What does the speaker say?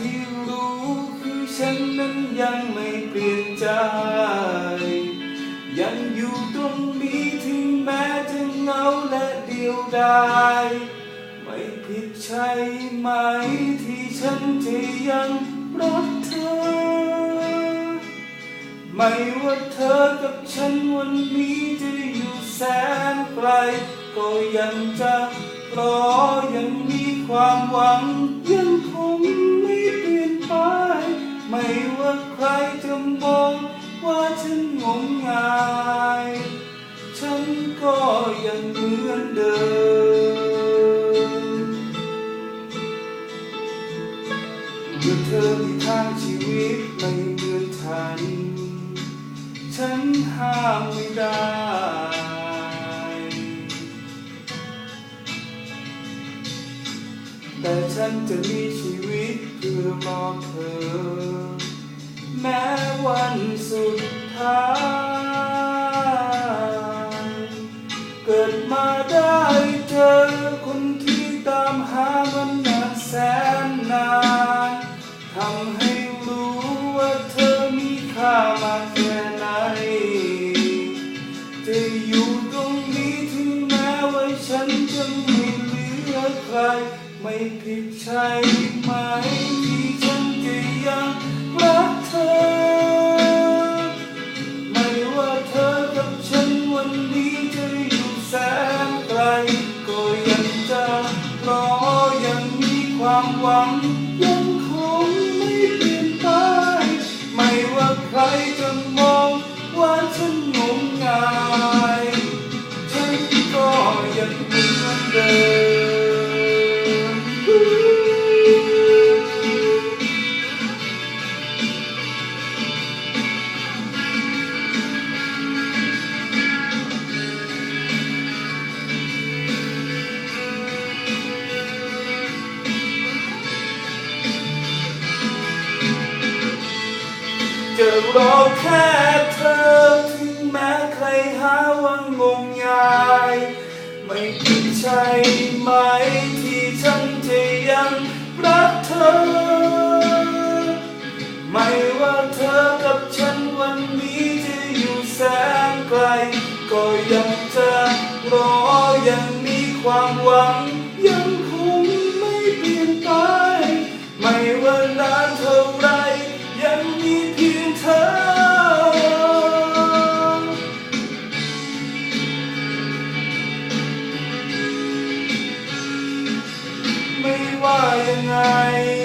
ที่รู้คือฉันนั้นยังไม่เปลี่ยนใจ ยังอยู่ตรงนี้ถึงแม้จะเหงาและเดียวดายไม่ผิดใช่ไหมที่ฉันจะยังรักเธอ ไม่ว่าเธอกับฉันวันนี้จะอยู่แสนไกล ก็ยังจะรอยังมีความหวังยังคง ไม่ว่าใครจะมองว่าฉันงมงาย ฉันก็ยังเหมือนเดิมเมื่อเธอมีทางชีวิตไม่เหมือนฉัน ฉันห้ามไม่ได้ จะมีชีวิตเพื่อมองเธอ แม้วันสุดท้าย เกิดมาได้เจอคนที่ตามหามันนานแสนนานทำใผิดใช่ไหมที่ฉันจะยังรักเธอ ไม่ว่าเธอกับฉันวันนี้จะอยู่แสนไกล ก็ยังจะรอยังมีความหวังยังค รอแค่เธอถึงแม้ใครหาว่างมงาย ไม่ผิดใช่ไหมที่ฉันจะยังรักเธอ ไม่ว่าเธอกับฉันวันนี้จะอยู่แสนไกล ก็ยังจะรอ Why the night.